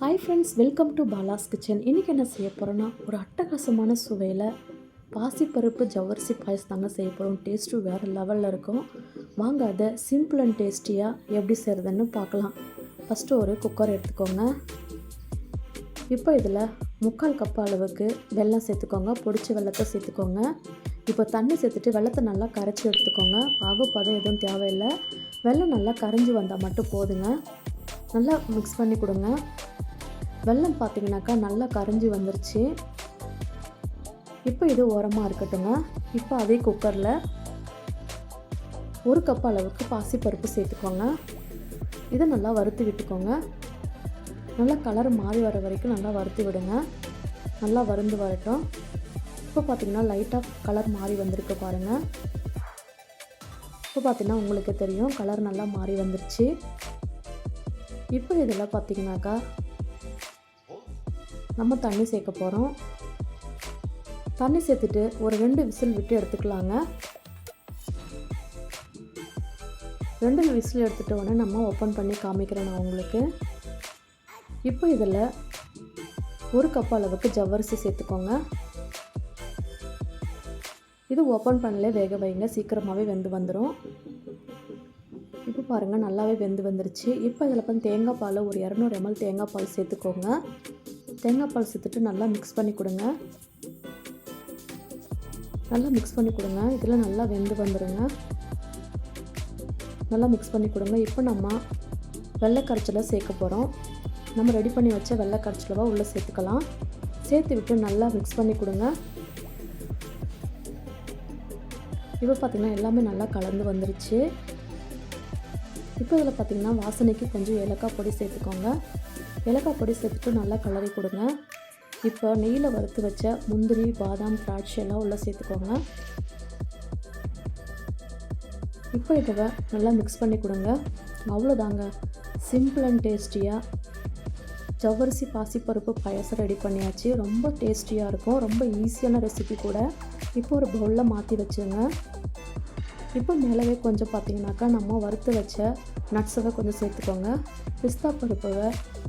Hi friends welcome to Bala's kitchen இன்றைக்கி என்ன செய்ய போகிறோன்னா ஒரு அட்டகாசமான சுவையில் பாசிப்பருப்பு ஜவ்வரிசி பாயசம் தாங்க செய்ய போகிறோம் டேஸ்ட்டும் வேறு லெவலில் இருக்கும். வாங்க அதை சிம்பிள் அண்ட் டேஸ்டியாக எப்படி செய்கிறதுன்னு பார்க்கலாம். ஃபஸ்ட்டு ஒரு குக்கர் எடுத்துக்கோங்க. இப்போ இதில் முக்கால் கப் அளவுக்கு வெல்லம் சேர்த்துக்கோங்க. பொடிச்ச வெள்ளத்தை சேர்த்துக்கோங்க. இப்போ தண்ணி சேர்த்துட்டு வெள்ளத்தை நல்லா கரைச்சி எடுத்துக்கோங்க. பாகுப்பதம் எதுவும் தேவையில்லை. வெல்லம் நல்லா கரைஞ்சி வந்தால் மட்டும் போதுங்க. நல்லா மிக்ஸ் பண்ணி கொடுங்க. வெள்ளம் பார்த்தீங்கன்னாக்கா நல்லா கரைஞ்சி வந்துருச்சு. இப்போ இது ஓரமாக இருக்கட்டுங்க. இப்போ அதே குக்கரில் ஒரு கப் அளவுக்கு பாசிப்பருப்பு சேர்த்துக்கோங்க. இதை நல்லா வறுத்து விட்டுக்கோங்க. நல்லா கலர் மாறி வர வரைக்கும் நல்லா வறுத்து விடுங்க. நல்லா வருந்து வரட்டும். இப்போ பார்த்திங்கன்னா லைட்டாக கலர் மாறி வந்திருக்கு பாருங்கள் இப்போ பார்த்திங்கன்னா உங்களுக்கு தெரியும் கலர் நல்லா மாறி வந்துருச்சு. இப்போ இதில் பார்த்தீங்கன்னாக்கா நம்ம தண்ணி சேர்க்க போகிறோம் தண்ணி சேர்த்துட்டு ஒரு ரெண்டு விசில் விட்டு எடுத்துக்கலாங்க. ரெண்டு விசில் எடுத்துகிட்ட உடனே நம்ம ஓப்பன் பண்ணி காமிக்கிறேன் நான் உங்களுக்கு. இப்போ இதில் ஒரு கப் அளவுக்கு ஜவ்வரிசி சேர்த்துக்கோங்க. இது ஓப்பன் பண்ணல வேக வைங்க சீக்கிரமாகவே வெந்து வந்துடும் இப்போ பாருங்கள் நல்லாவே வெந்து வந்துருச்சு. இப்போ இதில் வந்து தேங்காய் பால் ஒரு இரநூறு எம்எல் தேங்காய் பால் சேர்த்துக்கோங்க. தேங்காய் பால் சேர்த்துட்டு நல்லா மிக்ஸ் பண்ணி கொடுங்க. நல்லா மிக்ஸ் பண்ணி கொடுங்க. இதில் நல்லா வெந்து வந்துடுங்க நல்லா மிக்ஸ் பண்ணி கொடுங்க. இப்போ நம்ம வெள்ளை கரைச்சலை சேர்க்க போகிறோம் நம்ம ரெடி பண்ணி வச்ச வெள்ளை கரைச்சலவா உள்ளே சேர்த்துக்கலாம். சேர்த்து விட்டு நல்லா மிக்ஸ் பண்ணி கொடுங்க. இப்போ பார்த்திங்கன்னா எல்லாமே நல்லா கலந்து வந்துருச்சு. இப்போ இதில் பார்த்திங்கன்னா வாசனைக்கு கொஞ்சம் ஏலக்காய் பொடி சேர்த்துக்கோங்க. ஏலக்காய் பொடி சேர்த்துட்டு நல்லா கலரி கொடுங்க. இப்போ நெய்யில் வறுத்து வச்ச முந்திரி பாதாம் திராட்சை எல்லாம் உள்ளே சேர்த்துக்கோங்க. இப்போ இதை நல்லா மிக்ஸ் பண்ணி கொடுங்க. அவ்வளோதாங்க. சிம்பிள் அண்ட் டேஸ்டியாக ஜவ்வரிசி பாசிப்பருப்பு பாயசம் ரெடி பண்ணியாச்சு. ரொம்ப டேஸ்டியாக இருக்கும். ரொம்ப ஈஸியான ரெசிபி கூட. இப்போ ஒரு பவுலில் மாற்றி வச்சுருங்க. இப்போ மேலவே கொஞ்சம் பார்த்தீங்கன்னாக்கா நம்ம வறுத்து வச்ச நட்ஸை கொஞ்சம் சேர்த்துக்கோங்க. பிஸ்தா பருப்பை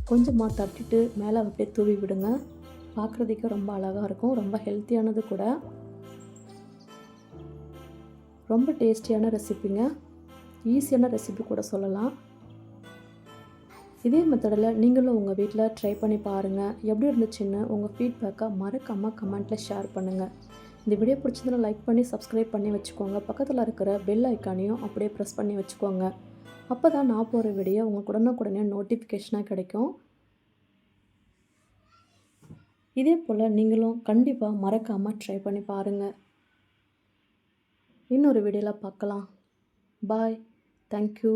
கொஞ்சமாக தட்டிட்டு மேலே அப்படியே தூவி விடுங்க. பார்க்குறதுக்கு ரொம்ப அழகாக இருக்கும். ரொம்ப ஹெல்த்தியானது கூட. ரொம்ப டேஸ்டியான ரெசிபிங்க ஈஸியான ரெசிபி கூட சொல்லலாம். இதே மெத்தடில் நீங்களும் உங்கள் வீட்டில் ட்ரை பண்ணி பாருங்கள் எப்படி இருந்துச்சுன்னு உங்கள் ஃபீட்பேக்கை மறக்காமல் கமெண்ட்டில் ஷேர் பண்ணுங்கள் இந்த வீடியோ பிடிச்சதில் லைக் பண்ணி சப்ஸ்கிரைப் பண்ணி வச்சுக்கோங்க. பக்கத்தில் இருக்கிற பெல் ஐக்கானையும் அப்படியே ப்ரெஸ் பண்ணி வச்சுக்கோங்க. அப்போ தான் நான் போகிற வீடியோ உங்களுக்கு உடனுக்குடனே நோட்டிஃபிகேஷனாக கிடைக்கும். இதே போல் நீங்களும் கண்டிப்பாக மறக்காமல் ட்ரை பண்ணி பாருங்கள் இன்னொரு வீடியோவில் பார்க்கலாம். Bye thank you